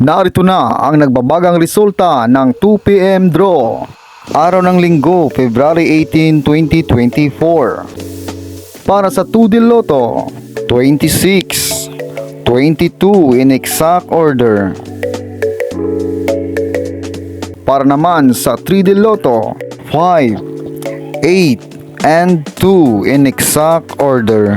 Narito na ang nagbabagang resulta ng 2pm draw. Araw ng linggo, February 18, 2024. Para sa 2 Del Lotto, 26, 22 in exact order. Para naman sa 3 Del Lotto, 5, 8, and 2 in exact order.